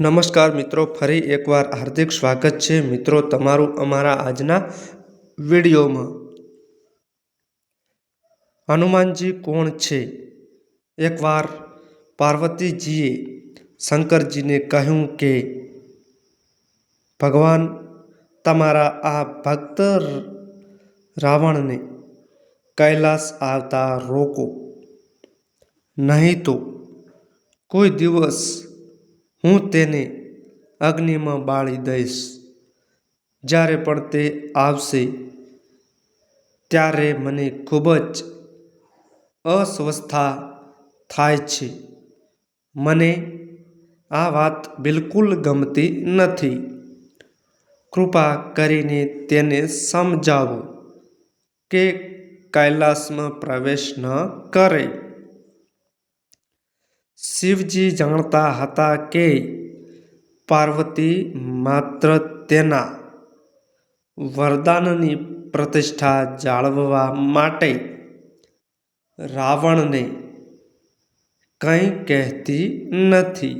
નમસ્કાર મિત્રો, ફરી એકવાર હાર્દિક સ્વાગત છે. મિત્રો, તમારું અમારા આજના વિડીયોમાં. હનુમાનજી કોણ છે? એકવાર પાર્વતીજીએ શંકરજીને કહ્યું કે, ભગવાન, તમારા આ ભક્ત રાવણને કૈલાસ આવતા રોકો. નહીં તો કોઈ દિવસ હું તેને અગ્નિમાં બાળી દઈશ. જ્યારે પણ તે આવશે, ત્યારે મને ખૂબ જ અસ્વસ્થતા થાય છે. મને આ વાત બિલકુલ ગમતી નથી. કૃપા કરીને તેને સમજાવો કે કૈલાસમાં પ્રવેશ ન કરે. શિવજી જાણતા હતા કે પાર્વતી માત્ર તેના વરદાનની પ્રતિષ્ઠા જાળવવા માટે રાવણને કંઈ કહેતી નથી.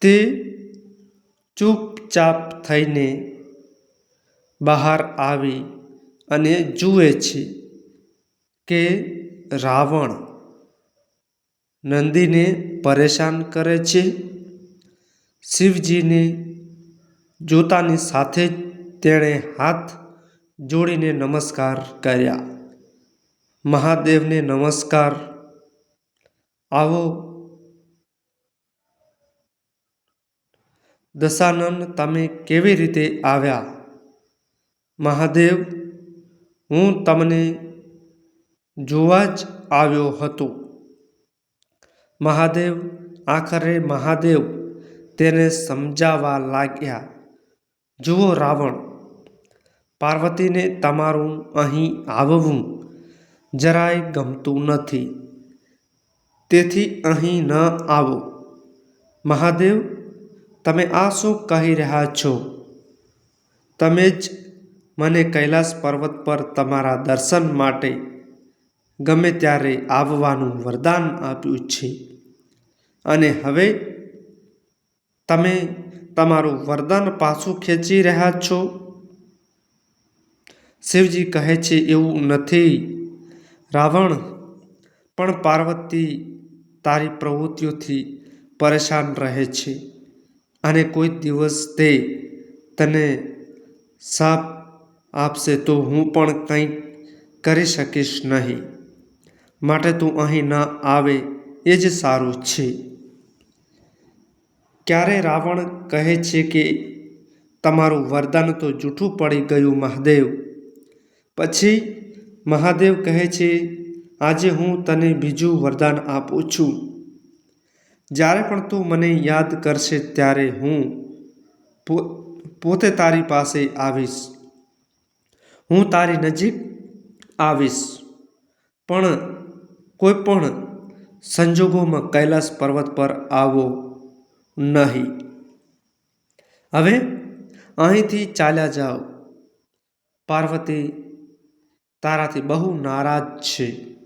તે ચૂપચાપ થઈને બહાર આવી અને જુએ છે કે રાવણ નંદીને પરેશાન કરે છે. શિવજીને જોતાની સાથે જ તેણે હાથ જોડીને નમસ્કાર કર્યા. મહાદેવને નમસ્કાર. આવો. દશાનંદ તમે કેવી રીતે આવ્યા? મહાદેવ, હું તમને જોવા જ આવ્યો હતો. મહાદેવ, આખરે મહાદેવ તેને સમજાવવા લાગ્યા. જુઓ રાવણ, પાર્વતીને તમારું અહીં આવવું જરાય ગમતું નથી. તેથી અહીં ન આવો. મહાદેવ, તમે આ શું કહી રહ્યા છો? તમે જ મને કૈલાસ પર્વત પર તમારા દર્શન માટે ગમે ત્યારે આવવાનું વરદાન આપ્યું છે. અને હવે તમે તમારું વરદાન પાછું ખેંચી રહ્યા છો? શિવજી કહે છે, એવું નથી. રાવણ પણ પાર્વતી તારી પ્રવૃત્તિઓથી પરેશાન રહે છે અને કોઈ દિવસ તે તને સાપ આપશે તો હું પણ કંઈ કરી શકીશ નહીં. માટે તું અહીં ન આવે, એ જ સારું છે. ક્યારે રાવણ કહે છે કે તમારું વરદાન તો જૂઠું પડી ગયું, મહાદેવ? પછી મહાદેવ કહે છે, આજે હું તને બીજું વરદાન આપું છું. જ્યારે પણ તું મને યાદ કરશે ત્યારે હું પોતે તારી પાસે આવીશ. હું તારી નજીક આવીશ. પણ કોઈ પણ સંજોગોમાં કૈલાસ પર્વત પર આવો. નહીં. હવે અહીંથી ચાલ્યા જાઓ. પાર્વતી તારાથી બહુ નારાજ છે.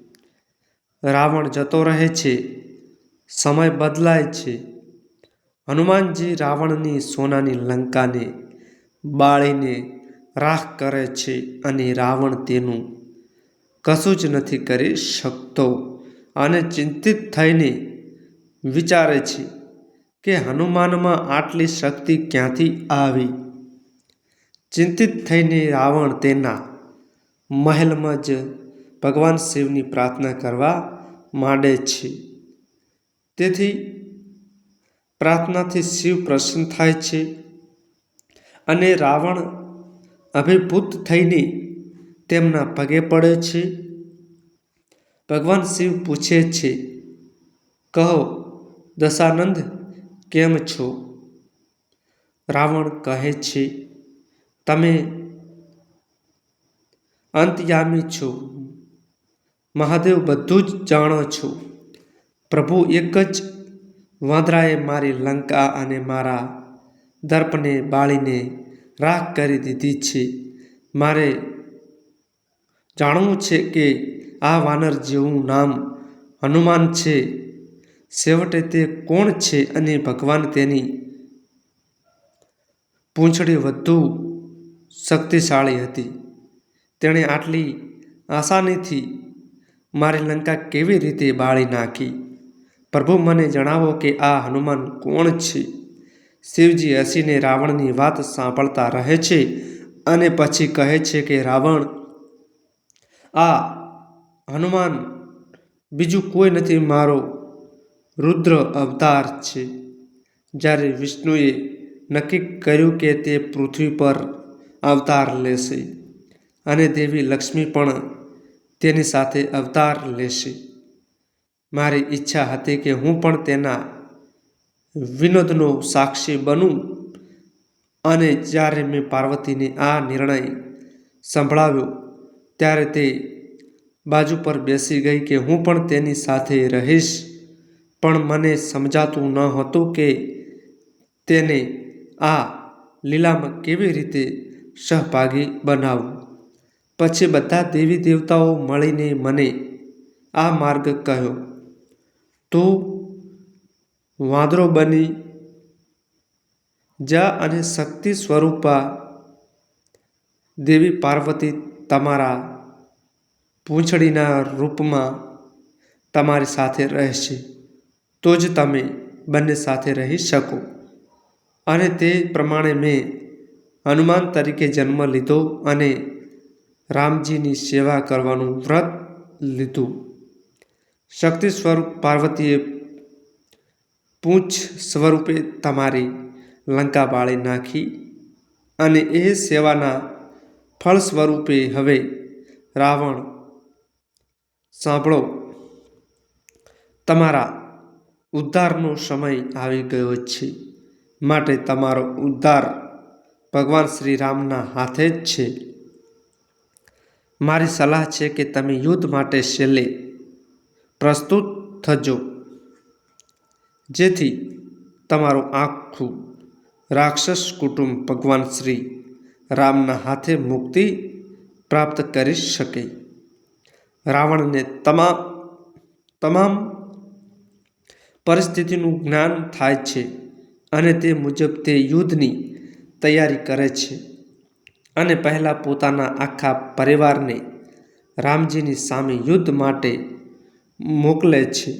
રાવણ જતો રહે છે. સમય બદલાય છે. હનુમાનજી રાવણની સોનાની લંકાને બાળીને રાખ કરે છે અને રાવણ તેનું કશું જ નથી કરી શકતો અને ચિંતિત થઈને વિચારે છે. કે હનુમાનમાં આટલી શક્તિ ક્યાંથી આવી? ચિંતિત થઈને રાવણ તેના મહેલમાં જ ભગવાન શિવની પ્રાર્થના કરવા માંડે છે. તેથી પ્રાર્થનાથી શિવ પ્રસન્ન થાય છે અને રાવણ અભિભૂત થઈને તેમના પગે પડે છે. ભગવાન શિવ પૂછે છે, કહો, દશાનંદ કેમ છો? રાવણ કહે છે, તમે અંતયામી છો. મહાદેવ બધું જ જાણો છો. પ્રભુ એક જ વાંદરાએ મારી લંકા અને મારા દર્પને બાળીને રાખ કરી દીધી છે. મારે જાણવું છે કે આ વાનર જેવું નામ હનુમાન છે. છેવટે તે કોણ છે અને ભગવાન તેની પૂંછડી વધુ શક્તિશાળી હતી. તેણે આટલી આસાનીથી મારી લંકા કેવી રીતે બાળી નાખી? પ્રભુ, મને જણાવો કે આ હનુમાન કોણ છે? શિવજી હસીને રાવણની વાત સાંભળતા રહે છે અને પછી કહે છે કે, રાવણ, આ હનુમાન બીજું કોઈ નથી, મારો રુદ્ર અવતાર છે. જ્યારે વિષ્ણુએ નક્કી કર્યું કે તે પૃથ્વી પર અવતાર લેશે અને દેવી લક્ષ્મી પણ તેની સાથે અવતાર લેશે. મારી ઈચ્છા હતી કે હું પણ તેના વિનોદનો સાક્ષી બનું અને જ્યારે મેં પાર્વતીને આ નિર્ણય સંભળાવ્યો ત્યારે તે બાજુ પર બેસી ગઈ કે હું પણ તેની સાથે રહીશ. પણ મને સમજાતું ન હતું કે તેને આ લીલામાં કેવી રીતે સહભાગી બનાવવું પછી બધા દેવી દેવતાઓ મળીને મને આ માર્ગ કહ્યો, તું વાંદરો બની જા અને શક્તિ સ્વરૂપા દેવી પાર્વતી તમારા પૂંછડીના રૂપમાં તમારી સાથે રહેશે. તો જ તમે બંને સાથે રહી શકો. અને તે પ્રમાણે મેં હનુમાન તરીકે જન્મ લીધો અને રામજીની સેવા કરવાનું વ્રત લીધું. શક્તિ સ્વરૂપ પાર્વતીએ પૂંછ સ્વરૂપે તમારી લંકા બાળી નાખી અને એ સેવાના ફળ સ્વરૂપે હવે રાવણ, સાંભળો, તમારા ઉદ્ધારનો સમય આવી ગયો છે. માટે તમારો ઉદ્ધાર ભગવાન શ્રી રામના હાથે જ છે. મારી સલાહ છે કે તમે યુદ્ધ માટે છેલ્લે પ્રસ્તુત થજો. જેથી તમારું આખું રાક્ષસ કુટુંબ ભગવાન શ્રી રામના હાથે મુક્તિ પ્રાપ્ત કરી શકે. રાવણને તમામ તમામ પરિસ્થિતિનું જ્ઞાન થાય છે અને તે મુજબ તે યુદ્ધની તૈયારી કરે છે. અને પહેલાં પોતાના આખા પરિવારને રામજીની સામે યુદ્ધ માટે મોકલે છે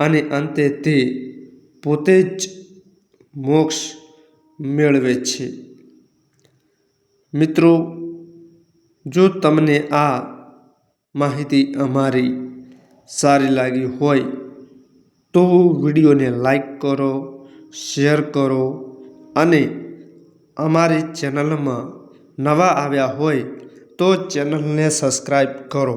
અને અંતે તે પોતે જ મોક્ષ મેળવે છે. મિત્રો, જો તમને આ માહિતી અમારી સારી લાગી હોય તો વિડીયોને લાઈક કરો શેર કરો અને અમારી ચેનલમાં નવા આવ્યા હોય તો ચેનલને સબસ્ક્રાઈબ કરો.